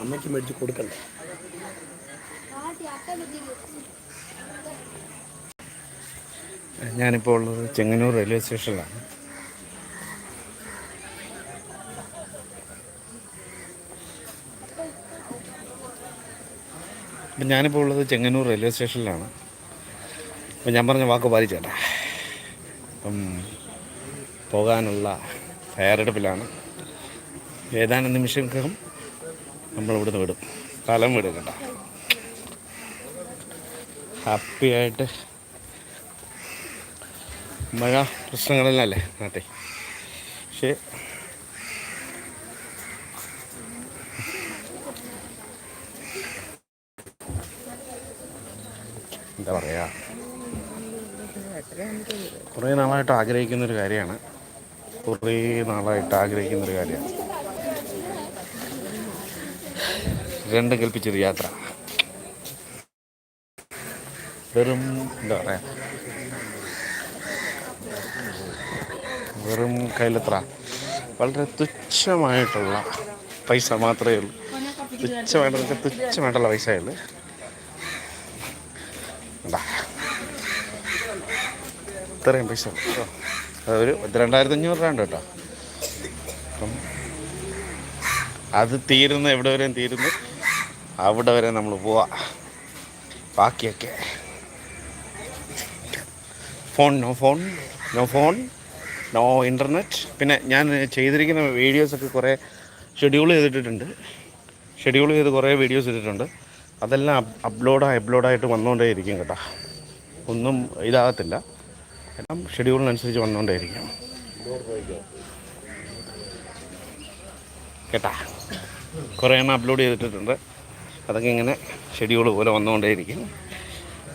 അമ്മയ്ക്ക് മേടിച്ച് കൊടുക്കണ്ട. ഞാനിപ്പോൾ ഉള്ളത് ചെങ്ങന്നൂർ റെയിൽവേ സ്റ്റേഷനിലാണ്. അപ്പം ഞാനിപ്പോൾ ഉള്ളത് ചെങ്ങന്നൂർ റെയിൽവേ സ്റ്റേഷനിലാണ്. അപ്പം ഞാൻ പറഞ്ഞ വാക്ക് പാലിച്ചേട്ടാ. അപ്പം പോകാനുള്ള തയ്യാറെടുപ്പിലാണ്. ഏതാനും നിമിഷങ്ങൾക്കും നമ്മൾ ഇവിടുന്ന് വിടും. സ്ഥലം വിടും കേട്ടോ. ഹാപ്പി ആയിട്ട് മഴ പ്രശ്നങ്ങളല്ലേ നാട്ടെ പക്ഷേ എന്താ പറയുക കുറേ നാളായിട്ട് ആഗ്രഹിക്കുന്നൊരു കാര്യമാണ്. കുറേ നാളായിട്ട് ആഗ്രഹിക്കുന്നൊരു കാര്യമാണ്. രണ്ട് കൽപ്പിച്ചൊരു യാത്ര. വെറും എന്താ പറയുക വെറും കയ്യിലെത്ര. വളരെ തുച്ഛമായിട്ടുള്ള പൈസ മാത്രമേ ഉള്ളൂ. തുച്ഛമായിട്ട് തുച്ഛമായിട്ടുള്ള പൈസയേ ഉള്ളൂ. ഇത്രയും പൈസ. അതൊരു രണ്ടായിരത്തി അഞ്ഞൂറ് രൂപ ഉണ്ട് കേട്ടോ അപ്പം അത് തീരുന്ന എവിടെ വരെയും തീരുന്നു. അവിടെ വരെ നമ്മൾ പോവാ. ബാക്കിയൊക്കെ. Phone no phone no phone no internet പിന്നെ ഞാൻ ചെയ്തിരിക്കുന്ന വീഡിയോസൊക്കെ കുറേ ഷെഡ്യൂൾ ചെയ്തിട്ടുണ്ട് ഷെഡ്യൂൾ ചെയ്ത് കുറേ വീഡിയോസ് ഇട്ടിട്ടുണ്ട്. അതെല്ലാം അപ്ലോഡായി അപ്ലോഡായിട്ട് വന്നുകൊണ്ടേ ഇരിക്കും കേട്ടോ. ഒന്നും ഇതാകത്തില്ല. എല്ലാം ഷെഡ്യൂളിനനുസരിച്ച് വന്നുകൊണ്ടേയിരിക്കും കേട്ടാ? കുറേ എണ്ണം അപ്ലോഡ് ചെയ്തിട്ടുണ്ട് അതൊക്കെ ഇങ്ങനെ ഷെഡ്യൂൾ പോലെ വന്നുകൊണ്ടേയിരിക്കും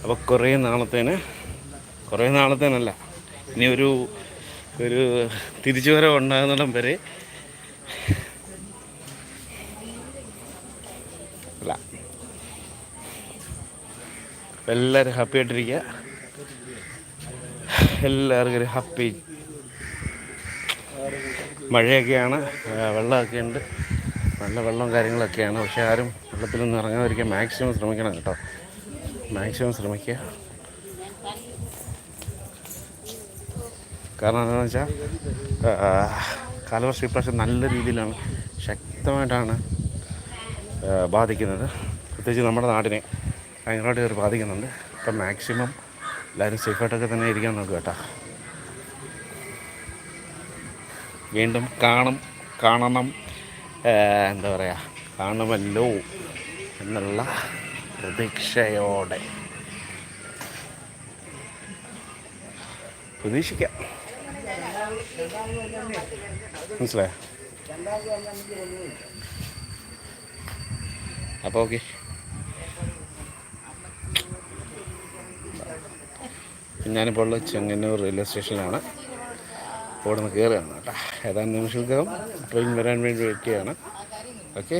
അപ്പോൾ കുറേ നാളത്തേന് കുറേ നാളത്തേനല്ല ഇനി ഒരു ഒരു തിരിച്ചു വരെ ഉണ്ടാകുന്നിടം വരെ അല്ല. എല്ലാവരും ഹാപ്പി ആയിട്ടിരിക്കുക. എല്ലാവർക്കും ഒരു ഹാപ്പി മഴയൊക്കെയാണ്. വെള്ളമൊക്കെ ഉണ്ട്. നല്ല വെള്ളവും കാര്യങ്ങളൊക്കെയാണ്. പക്ഷെ ആരും വെള്ളത്തിലൊന്നും ഇറങ്ങാതിരിക്കാൻ മാക്സിമം ശ്രമിക്കണം കേട്ടോ. മാക്സിമം ശ്രമിക്കുക. കാരണം എന്താണെന്ന് വെച്ചാൽ കാലവർഷം ഇപ്രാവശ്യം നല്ല രീതിയിലാണ് ശക്തമായിട്ടാണ് ബാധിക്കുന്നത്. പ്രത്യേകിച്ച് നമ്മുടെ നാടിനെ ഭയങ്കരമായിട്ട് ബാധിക്കുന്നുണ്ട്. അപ്പം മാക്സിമം എല്ലാവരും സേഫായിട്ടൊക്കെ തന്നെ ഇരിക്കാൻ നോക്കുക കേട്ടോ. വീണ്ടും കാണും കാണണം എന്താ പറയുക കാണുമല്ലോ എന്നുള്ള പ്രതീക്ഷയോടെ. പ്രതീക്ഷിക്കാം. മനസ്സിലായോ? അപ്പോൾ ഓക്കെ. ഞാനിപ്പോൾ ഉള്ള ചെങ്ങന്നൂർ റെയിൽവേ സ്റ്റേഷനിലാണ് അവിടെ നിന്ന് കയറുകയാണ് കേട്ടോ. ഏതാനും നിമിഷങ്ങൾക്കകം ട്രെയിൻ വരാൻ വേണ്ടി വെക്കുകയാണ്. ഓക്കെ